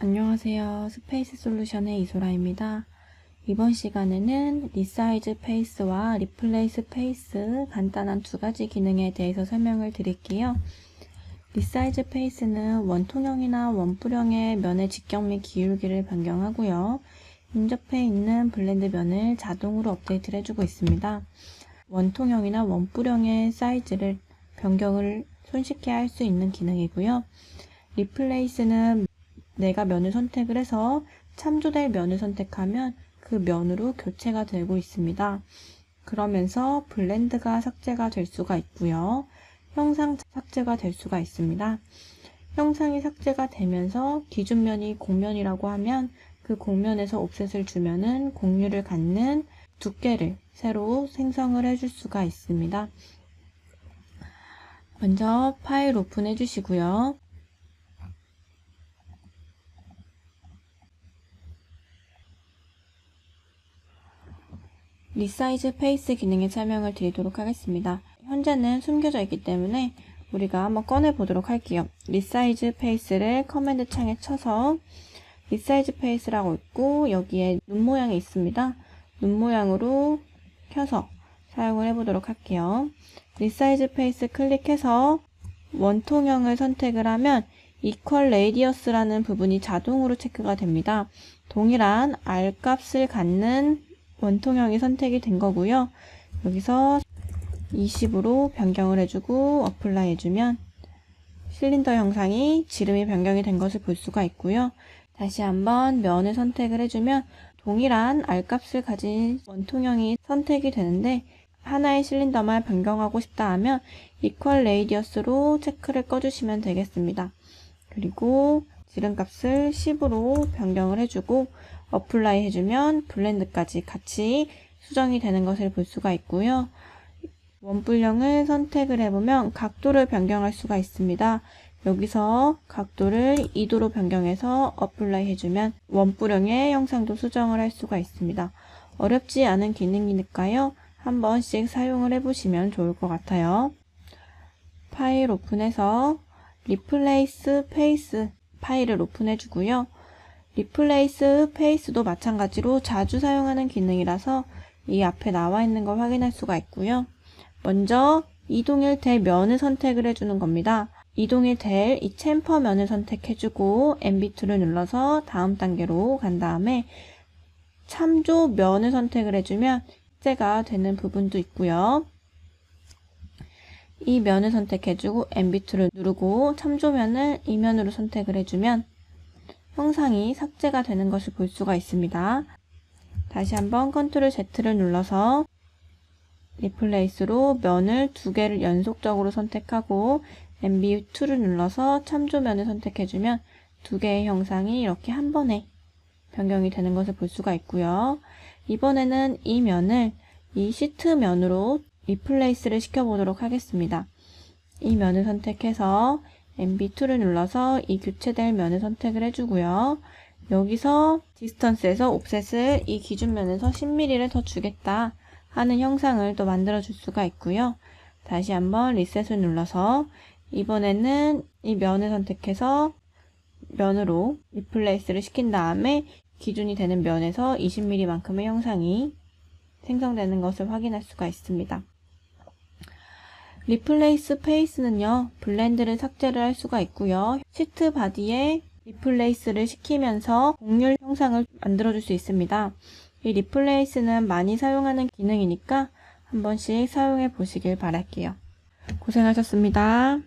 안녕하세요. 스페이스 솔루션의 이소라입니다. 이번 시간에는 리사이즈 페이스와 리플레이스 페이스 간단한 두 가지 기능에 대해서 설명을 드릴게요. 리사이즈 페이스는 원통형이나 원뿔형의 면의 직경 및 기울기를 변경하고요. 인접해 있는 블렌드 면을 자동으로 업데이트를 해주고 있습니다. 원통형이나 원뿔형의 사이즈를 변경을 손쉽게 할 수 있는 기능이고요. 리플레이스는 내가 면을 선택을 해서 참조될 면을 선택하면 그 면으로 교체가 되고 있습니다. 그러면서 블렌드가 삭제가 될 수가 있고요. 형상 삭제가 될 수가 있습니다. 형상이 삭제가 되면서 기준면이 공면이라고 하면 그 공면에서 옵셋을 주면은 공률을 갖는 두께를 새로 생성을 해줄 수가 있습니다. 먼저 파일 오픈해 주시고요. 리사이즈 페이스 기능의 설명을 드리도록 하겠습니다. 현재는 숨겨져 있기 때문에 우리가 한번 꺼내 보도록 할게요. 리사이즈 페이스를 커맨드 창에 쳐서 리사이즈 페이스라고 있고 여기에 눈 모양이 있습니다. 눈 모양으로 켜서 사용을 해보도록 할게요. 리사이즈 페이스 클릭해서 원통형을 선택을 하면 equal radius라는 부분이 자동으로 체크가 됩니다. 동일한 R 값을 갖는 원통형이 선택이 된 거고요. 여기서 20으로 변경을 해주고 어플라이 해주면 실린더 형상이 지름이 변경이 된 것을 볼 수가 있고요. 다시 한번 면을 선택을 해주면 동일한 R값을 가진 원통형이 선택이 되는데 하나의 실린더만 변경하고 싶다 하면 equal radius로 체크를 꺼주시면 되겠습니다. 그리고 지름값을 10으로 변경을 해주고 어플라이 해주면 블렌드까지 같이 수정이 되는 것을 볼 수가 있고요. 원뿔형을 선택을 해보면 각도를 변경할 수가 있습니다. 여기서 각도를 2도로 변경해서 어플라이 해주면 원뿔형의 형상도 수정을 할 수가 있습니다. 어렵지 않은 기능이니까요. 한 번씩 사용을 해보시면 좋을 것 같아요. 파일 오픈해서 리플레이스 페이스 파일을 오픈해 주고요. 리플레이스 페이스도 마찬가지로 자주 사용하는 기능이라서 이 앞에 나와 있는 걸 확인할 수가 있고요. 먼저 이동일 될 면을 선택을 해주는 겁니다. 이동일 될 이 챔퍼 면을 선택해주고 MB2를 눌러서 다음 단계로 간 다음에 참조 면을 선택을 해주면 삭제가 되는 부분도 있고요. 이 면을 선택해주고 MB2를 누르고 참조면을 이 면으로 선택을 해주면 형상이 삭제가 되는 것을 볼 수가 있습니다. 다시 한번 컨트롤 Z를 눌러서 리플레이스로 면을 두 개를 연속적으로 선택하고 MB2를 눌러서 참조면을 선택해주면 두 개의 형상이 이렇게 한 번에 변경이 되는 것을 볼 수가 있고요. 이번에는 이 면을 이 시트 면으로 리플레이스를 시켜보도록 하겠습니다. 이 면을 선택해서 MB2를 눌러서 이 교체될 면을 선택을 해주고요. 여기서 디스턴스에서 옵셋을 이 기준면에서 10mm를 더 주겠다 하는 형상을 또 만들어 줄 수가 있고요. 다시 한번 리셋을 눌러서 이번에는 이 면을 선택해서 면으로 리플레이스를 시킨 다음에 기준이 되는 면에서 20mm만큼의 형상이 생성되는 것을 확인할 수가 있습니다. 리플레이스 페이스는요, 블렌드를 삭제를 할 수가 있고요. 시트 바디에 리플레이스를 시키면서 공률 형상을 만들어줄 수 있습니다. 이 리플레이스는 많이 사용하는 기능이니까 한 번씩 사용해 보시길 바랄게요. 고생하셨습니다.